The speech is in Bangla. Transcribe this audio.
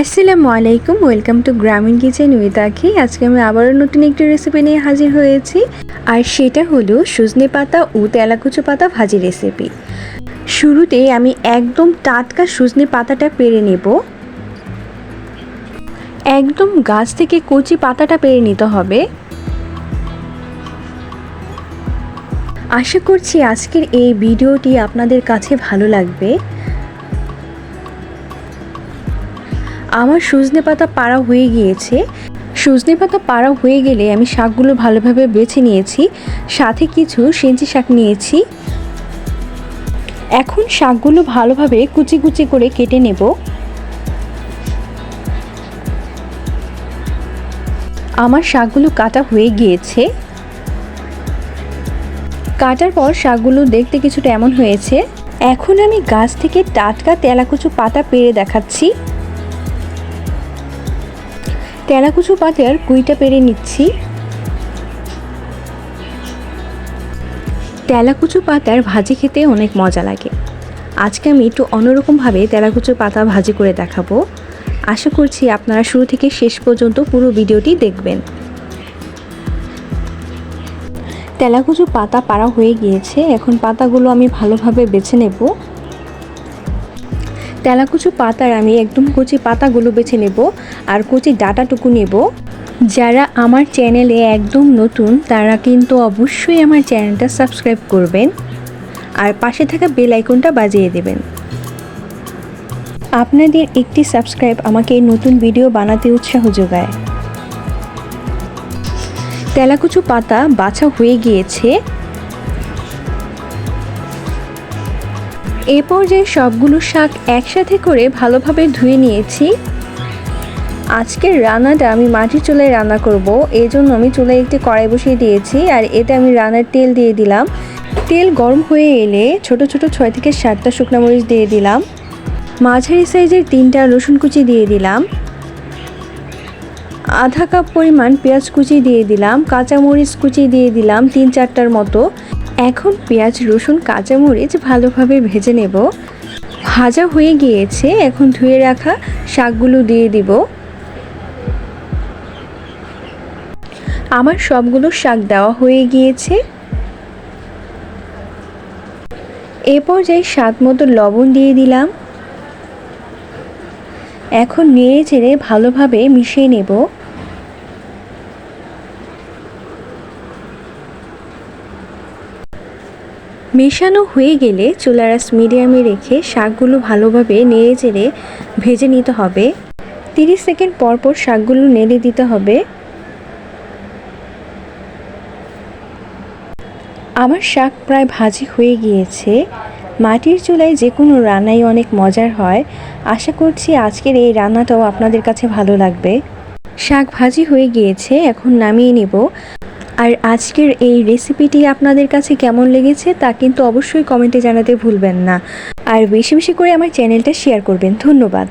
আসসালামু আলাইকুম, welcome to Grameen kitchen with Akhi. আজকে আমি আবারও নতুন একটি রেসিপি নিয়ে হাজির হয়েছি। আর সেটা হলো সজনে পাতা ও তেলাকুচো পাতা ভাজি রেসিপি শুরুতে আমি একদম টাটকা সজনে পাতাটা পেরে নেব। একদম গাছ থেকে কচি পাতাটা পেরে নিতে হবে। আশা করছি আজকের এই ভিডিওটি আপনাদের কাছে ভালো লাগবে। আমার সজনে পাতা পাড়া হয়ে গিয়েছে। সজনে পাতা পাড়া হয়ে গেলে আমি শাকগুলো ভালোভাবে বেছে নিয়েছি। সাথে কিছু সেঞ্চি শাক নিয়েছি। এখন শাকগুলো ভালোভাবে কুচি কুচি করে কেটে নেব। আমার শাকগুলো কাটা হয়ে গিয়েছে। কাটার পর শাকগুলো দেখতে কিছুটা এমন হয়েছে। এখন আমি গাছ থেকে টাটকা তেলাকুচু পাতা পেরে দেখাচ্ছি। তেলাকুচু পাতার কুইটা পেরে নিচ্ছি। তেলাকুচু পাতার ভাজি খেতে অনেক মজা লাগে। আজকে আমি একটু অন্যরকমভাবে তেলাকুচু পাতা ভাজি করে দেখাবো। আশা করছি আপনারা শুরু থেকে শেষ পর্যন্ত পুরো ভিডিওটি দেখবেন। তেলাকুচু পাতা পাড়া হয়ে গিয়েছে। এখন পাতাগুলো আমি ভালোভাবে বেছে নেব। তেলাকুচু পাতার আমি একদম কচি পাতাগুলো বেছে নেব আর কচি ডাটাটুকু নেব। যারা আমার চ্যানেলে একদম নতুন, তারা কিন্তু অবশ্যই আমার চ্যানেলটা সাবস্ক্রাইব করবেন আর পাশে থাকা বেল আইকনটা বাজিয়ে দেবেন। আপনাদের একটি সাবস্ক্রাইব আমাকে নতুন ভিডিও বানাতে উৎসাহ যোগায়। তেলাকুচু পাতা বাছা হয়ে গিয়েছে। এ পর্যায়ে সবগুলো শাক একসাথে করে ভালোভাবে ধুয়ে নিয়েছি। আজকের রান্নাটা আমি মাটির চুলায় রান্না করব। এই জন্য আমি চুলায় একটি কড়াই বসিয়ে দিয়েছি আর এতে আমি রান্নার তেল দিয়ে দিলাম। তেল গরম হয়ে এলে ছোট ছোট ছয় থেকে সাতটা শুকনো মরিচ দিয়ে দিলাম। মাঝারি সাইজের তিনটা রসুন কুচি দিয়ে দিলাম। আধা কাপ পরিমাণ পেঁয়াজ কুচি দিয়ে দিলাম। কাঁচামরিচ কুচি দিয়ে দিলাম তিন চারটার মতো। এখন পেঁয়াজ, রসুন কাঁচামরিচ ভালোভাবে ভেজে নেব। ভাজা হয়ে গিয়েছে, এখন ধুয়ে রাখা শাকগুলো দিয়ে দিব। আমার সবগুলো শাক দেওয়া হয়ে গিয়েছে। এ পর্যায়ে স্বাদ মতো লবণ দিয়ে দিলাম। এখন নেড়ে চেড়ে ভালোভাবে মিশিয়ে নেব। মেশানো হয়ে গেলে চুলারাস মিডিয়ামে রেখে শাকগুলো ভালোভাবে নেড়ে চেড়ে ভেজে নিতে হবে। তিরিশ সেকেন্ড পর পর শাকগুলো নেড়ে দিতে হবে। আমার শাক প্রায় ভাজি হয়ে গিয়েছে। মাটির চুলায় যে কোনো রান্নাই অনেক মজার হয়। আশা করছি আজকের এই রান্নাটাও আপনাদের কাছে ভালো লাগবে। শাক ভাজি হয়ে গিয়েছে, এখন নামিয়ে নেব। আর আজকের এই রেসিপিটি আপনাদের কাছে কেমন লেগেছে তা কিন্তু অবশ্যই কমেন্টে জানাতে ভুলবেন না। আর বেশি বেশি করে আমার চ্যানেলটা শেয়ার করবেন। ধন্যবাদ।